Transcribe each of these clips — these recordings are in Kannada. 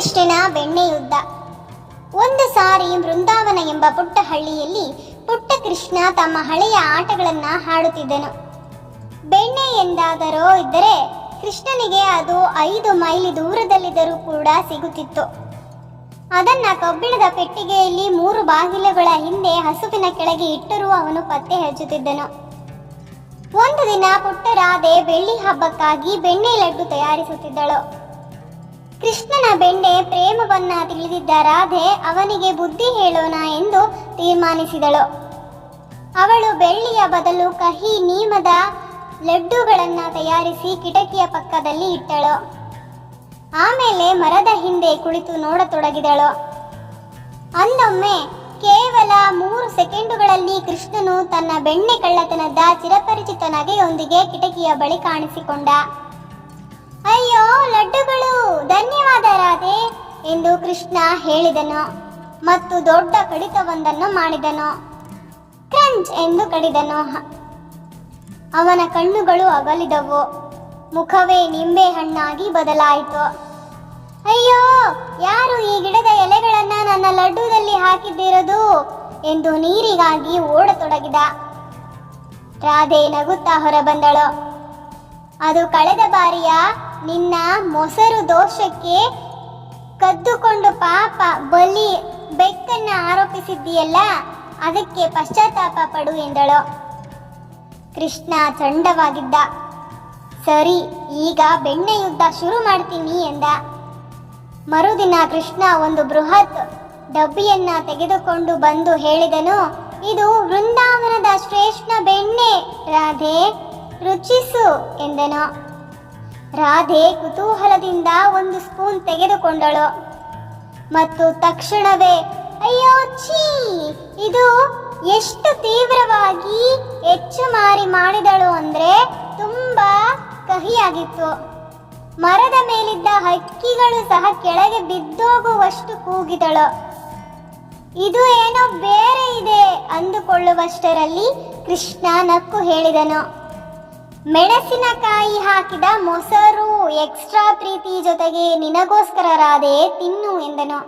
ಶ್ರೀಕೃಷ್ಣನ ಬೆಣ್ಣೆ ಯುದ್ಧ ಒಂದು ಸಾರಿ ಬೃಂದಾವನ ಎಂಬ ಪುಟ್ಟ ಹಳ್ಳಿಯಲ್ಲಿ ಪುಟ್ಟ ಕೃಷ್ಣ ತಮ್ಮ ಹಳೆಯ ಆಟಗಳನ್ನ ಹಾಡುತ್ತಿದ್ದನು. ಬೆಣ್ಣೆ ಎಂದಾದರೋ ಇದ್ದರೆ ಕೃಷ್ಣನಿಗೆ ಅದು ಐದು ಮೈಲಿ ದೂರದಲ್ಲಿದ್ದರೂ ಕೂಡ ಸಿಗುತ್ತಿತ್ತು. ಅದನ್ನ ಕಬ್ಬಿಣದ ಪೆಟ್ಟಿಗೆಯಲ್ಲಿ ಮೂರು ಬಾಗಿಲುಗಳ ಹಿಂದೆ ಹಸುವಿನ ಕೆಳಗೆ ಇಟ್ಟರೂ ಅವನು ಪತ್ತೆ ಹಚ್ಚುತ್ತಿದ್ದನು. ಒಂದು ದಿನ ಪುಟ್ಟ ರಾಧೆ ಬೆಳ್ಳಿ ಹಬ್ಬಕ್ಕಾಗಿ ಬೆಣ್ಣೆ ಲಡ್ಡು ತಯಾರಿಸುತ್ತಿದ್ದಳು. ಕೃಷ್ಣನ ಬೆಣ್ಣೆ ಪ್ರೇಮವನ್ನ ತಿಳಿದಿದ್ದ ರಾಧೆ ಅವನಿಗೆ ಬುದ್ಧಿ ಹೇಳೋಣ ಎಂದು ತೀರ್ಮಾನಿಸಿದಳು. ಅವಳು ಬೆಳ್ಳಿಯ ಬದಲು ಕಹಿ ನೀಮದ ಲಡ್ಡುಗಳನ್ನು ತಯಾರಿಸಿ ಕಿಟಕಿಯ ಪಕ್ಕದಲ್ಲಿ ಇಟ್ಟಳು. ಆಮೇಲೆ ಮರದ ಹಿಂದೆ ಕುಳಿತು ನೋಡತೊಡಗಿದಳು. ಅಂದೊಮ್ಮೆ ಕೇವಲ ಮೂರು ಸೆಕೆಂಡುಗಳಲ್ಲಿ ಕೃಷ್ಣನು ತನ್ನ ಬೆಣ್ಣೆ ಕಳ್ಳತನದ ಚಿರಪರಿಚಿತ ನಗೆಯೊಂದಿಗೆ ಕಿಟಕಿಯ ಬಳಿ ಕಾಣಿಸಿಕೊಂಡ. ಧನ್ಯವಾದ ರಾಧೆ ಎಂದು ಕೃಷ್ಣ ಹೇಳಿದನು ಮತ್ತು ದೊಡ್ಡ ಕಡಿತವೊಂದನ್ನು ಮಾಡಿದನು. ಕ್ರಂಚ್ ಎಂದು ಕಡಿದನು. ಅವನ ಕಣ್ಣುಗಳು ಅಗಲಿದವು. ಮುಖವೇ ನಿಂಬೆ ಹಣ್ಣಾಗಿ ಬದಲಾಯಿತು. ಅಯ್ಯೋ, ಯಾರು ಈ ಗಿಡದ ಎಲೆಗಳನ್ನ ನನ್ನ ಲಡ್ಡುದಲ್ಲಿ ಹಾಕಿದ್ದಿರೋದು ಎಂದು ನೀರಿಗಾಗಿ ಓಡತೊಡಗಿದ. ರಾಧೆ ನಗುತ್ತಾ ಹೊರಬಂದಳು. ಅದು ಕಳೆದ ಬಾರಿಯ ನಿನ್ನ ಮೊಸರು ದೋಷಕ್ಕೆ ಕದ್ದುಕೊಂಡು ಪಾಪ ಬಲಿ ಬೆಕ್ಕನ್ನ ಆರೋಪಿಸಿದ್ದೀಯಲ್ಲ, ಅದಕ್ಕೆ ಪಶ್ಚಾತ್ತಾಪ ಪಡು ಎಂದಳು. ಕೃಷ್ಣ ಚಂಡವಾಗಿದ್ದ. ಸರಿ, ಈಗ ಬೆಣ್ಣೆ ಯುದ್ಧ ಶುರು ಮಾಡ್ತೀನಿ ಎಂದ. ಮರುದಿನ ಕೃಷ್ಣ ಒಂದು ಬೃಹತ್ ಡಬ್ಬಿಯನ್ನ ತೆಗೆದುಕೊಂಡು ಬಂದು ಹೇಳಿದನು, ಇದು ವೃಂದಾವನದ ಶ್ರೇಷ್ಠ ಬೆಣ್ಣೆ, ರಾಧೆ, ರುಚಿಸು ಎಂದನು. ರಾಧೆ ಕುತೂಹಲದಿಂದ ಒಂದು ಸ್ಪೂನ್ ತೆಗೆದುಕೊಂಡಳು. ಮತ್ತು ತಕ್ಷಣವೇ, ಅಯ್ಯೋ, ಛೀ! ಇದು ಎಷ್ಟು ತೀವ್ರವಾಗಿ ಹೆಚ್ಚು ಮಾರಿ ಮಾಡಿದಳು ಅಂದ್ರೆ ತುಂಬಾ ಕಹಿಯಾಗಿತ್ತು. ಮರದ ಮೇಲಿದ್ದ ಹಕ್ಕಿಗಳು ಸಹ ಕೆಳಗೆ ಬಿದ್ದೋಗುವಷ್ಟು ಕೂಗಿದಳು. ಇದು ಏನೋ ಬೇರೆ ಇದೆ ಅಂದುಕೊಳ್ಳುವಷ್ಟರಲ್ಲಿ ಕೃಷ್ಣ ನಕ್ಕು ಹೇಳಿದನು. ಮೆಣಸಿನಕಾಯಿ ಹಾಕಿದ ಮೊಸರು ಎಕ್ಸ್ಟ್ರಾ ಪ್ರೀತಿ ಜೊತೆಗೆ ನಿನಗೋಸ್ಕರ ರಾಧೆ ತಿನ್ನು ಎಂದನು.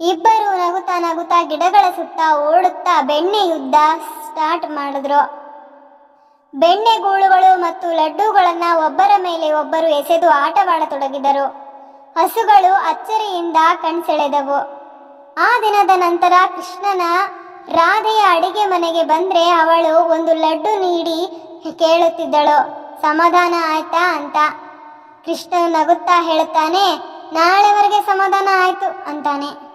ಇಬ್ಬರು ನಗುತ್ತಾ ನಗುತ್ತಾ ಗಿಡಗಳ ಸುತ್ತ ಓಡುತ್ತಾ ಬೆಣ್ಣೆ ಯುದ್ಧ ಸ್ಟಾರ್ಟ್ ಮಾಡಿದ್ರು. ಬೆಣ್ಣೆ ಗೂಳುಗಳು ಮತ್ತು ಲಡ್ಡುಗಳನ್ನು ಒಬ್ಬರ ಮೇಲೆ ಒಬ್ಬರು ಎಸೆದು ಆಟವಾಡತೊಡಗಿದರು. ಹಸುಗಳು ಅಚ್ಚರಿಯಿಂದ ಕಣ್ಸೆಳೆದವು. ಆ ದಿನದ ನಂತರ ಕೃಷ್ಣನ ರಾಧೆಯ ಅಡಿಗೆ ಮನೆಗೆ ಬಂದ್ರೆ ಅವಳು ಒಂದು ಲಡ್ಡು ನೀಡಿ ಕೇಳುತ್ತಿದ್ದಳು. ಸಮಾಧಾನ ಆಯ್ತಾ ಅಂತ. ಕೃಷ್ಣ ನಗುತ್ತಾ ಹೇಳುತ್ತಾನೆ, ನಾಳೆವರೆಗೆ ಸಮಾಧಾನ ಆಯ್ತು ಅಂತಾನೆ.